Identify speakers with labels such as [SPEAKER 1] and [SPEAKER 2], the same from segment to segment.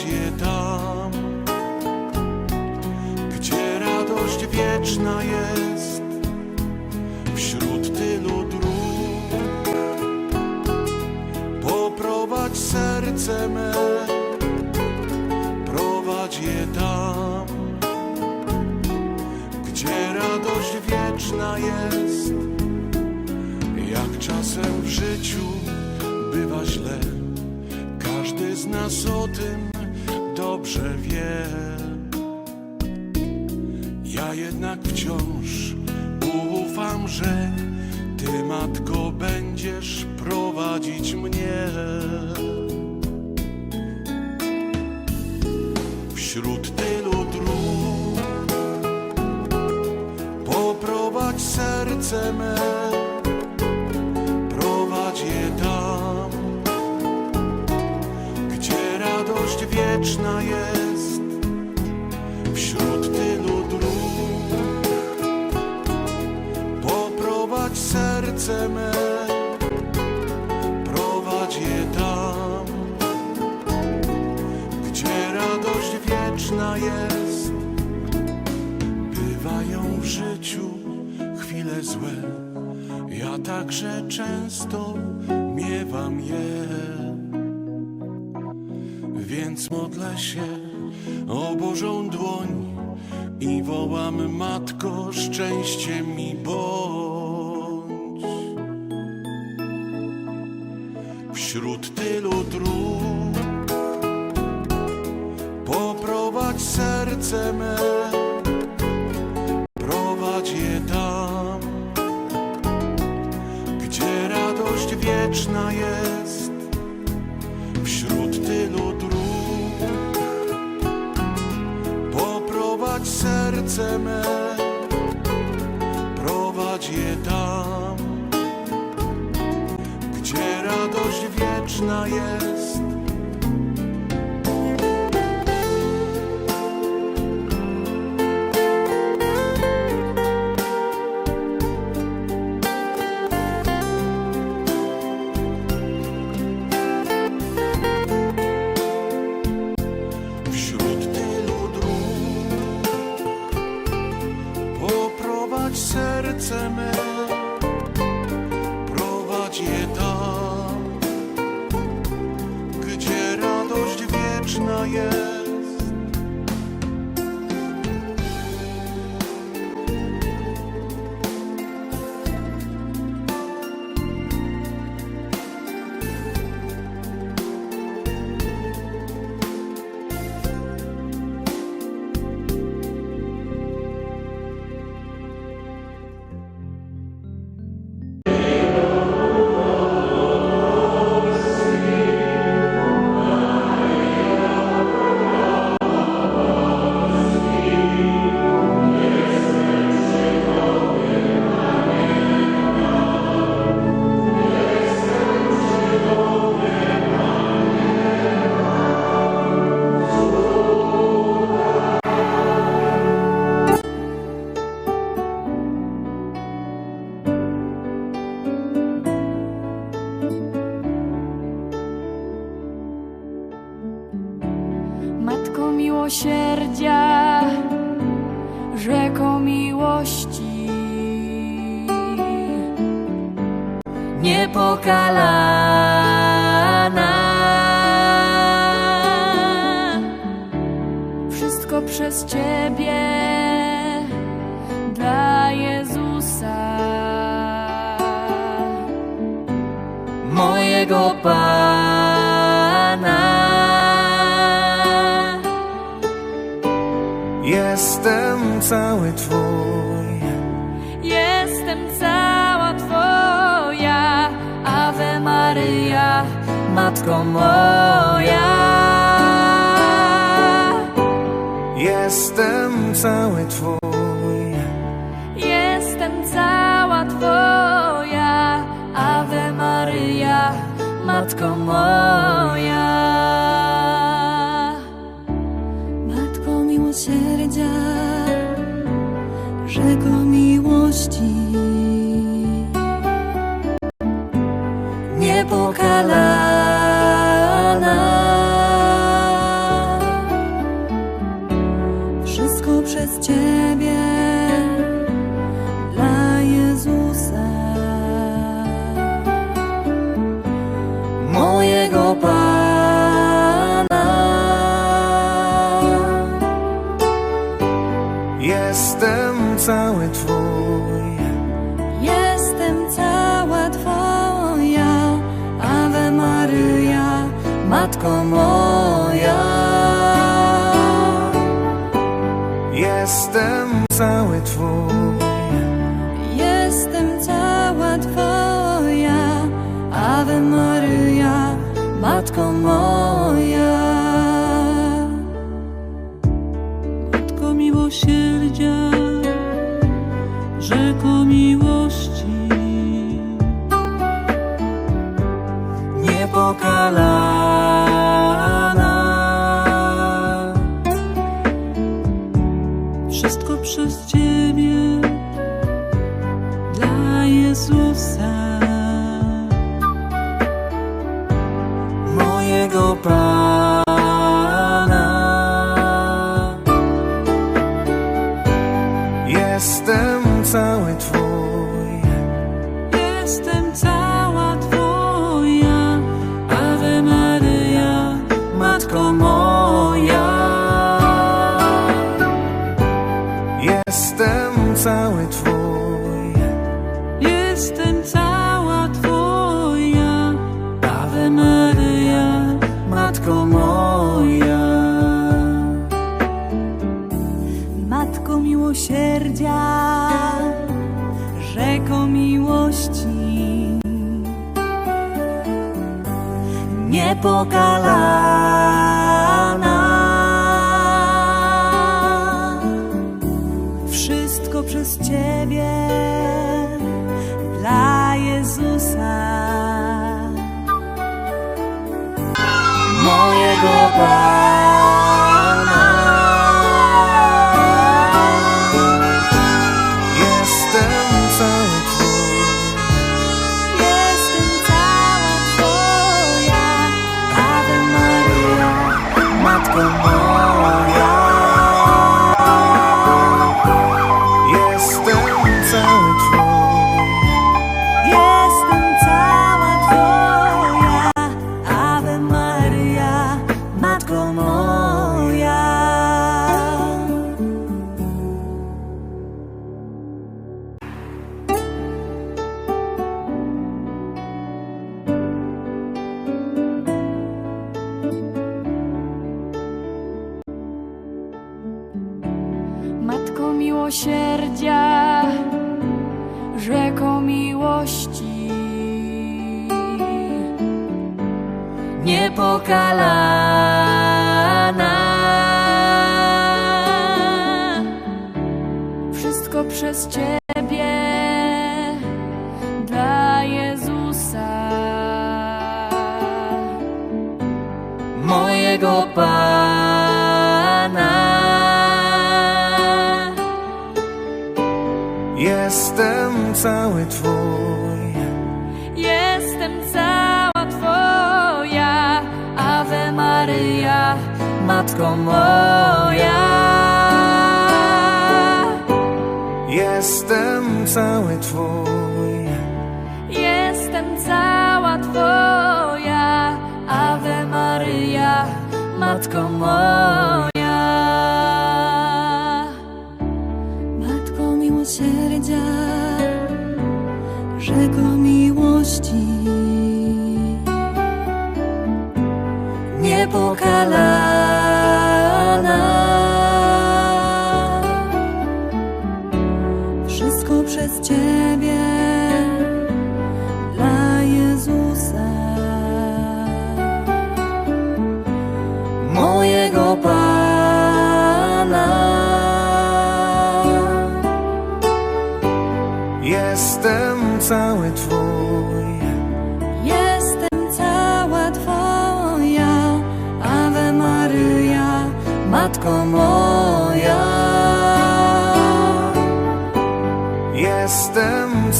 [SPEAKER 1] je tam, gdzie radość wieczna jest. Wśród tylu dróg poprowadź serce me, prowadź je tam, gdzie radość wieczna jest. Jak czasem w życiu bywa źle, każdy z nas o tym dobrze. Ja jednak wciąż ufam, że Ty, Matko, będziesz prowadzić mnie. Serce me, prowadź je tam, gdzie radość wieczna jest. Bywają w życiu chwile złe, ja także często miewam je. Więc modlę się o Bożą dłoń i wołam Matko, szczęście mi bądź. Wieczna jest. Wśród tylu serce me, wieczna
[SPEAKER 2] Matko miłosierdzia, rzeko miłości, niepokalana. Wszystko przez Ciebie dla Jezusa, mojego Pana.
[SPEAKER 3] Cały Twój,
[SPEAKER 2] Jestem cała Twoja, Ave Maryja,
[SPEAKER 4] Matko moja.
[SPEAKER 3] Jestem cały Twój.
[SPEAKER 4] Jestem cała Twoja, Ave Maryja, Matko moja.
[SPEAKER 2] Niepokalana. Wszystko przez Ciebie dla Jezusa, mojego Pana.
[SPEAKER 3] Jestem cały Twój.
[SPEAKER 2] Matko moja.
[SPEAKER 3] Jestem cały Twój.
[SPEAKER 2] Jestem cała Twoja, Ave Maryja, Matko moja. Wszystko przez Ciebie dla Jezusa, mojego Pana. Rzeko miłości, niepokalana. Wszystko przez Ciebie dla Jezusa, mojego Pana. Matko
[SPEAKER 4] miłosierdzia, rzeko miłości, niepokalana. Wszystko przez Ciebie dla Jezusa,
[SPEAKER 3] Mojego
[SPEAKER 4] Pana.
[SPEAKER 3] Cały Twój.
[SPEAKER 4] Jestem cała Twoja, Ave Maryja, Matko moja.
[SPEAKER 3] Jestem cały Twój.
[SPEAKER 4] Jestem cała Twoja, Ave Maryja, Matko moja.
[SPEAKER 2] Niepokalana.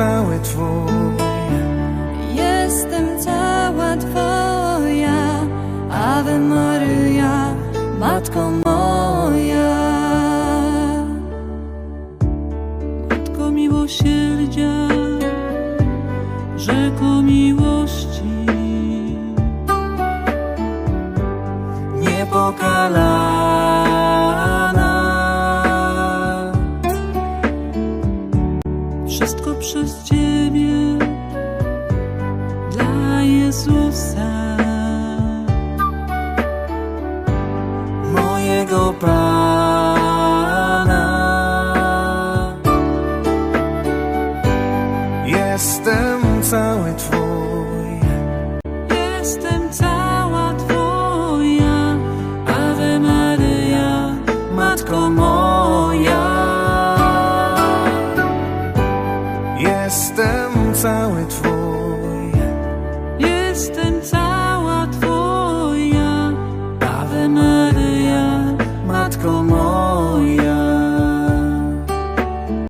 [SPEAKER 2] cały Twój.
[SPEAKER 5] Jestem cała Twoja, Ave Maria, Matko
[SPEAKER 2] Maria. Вернувшись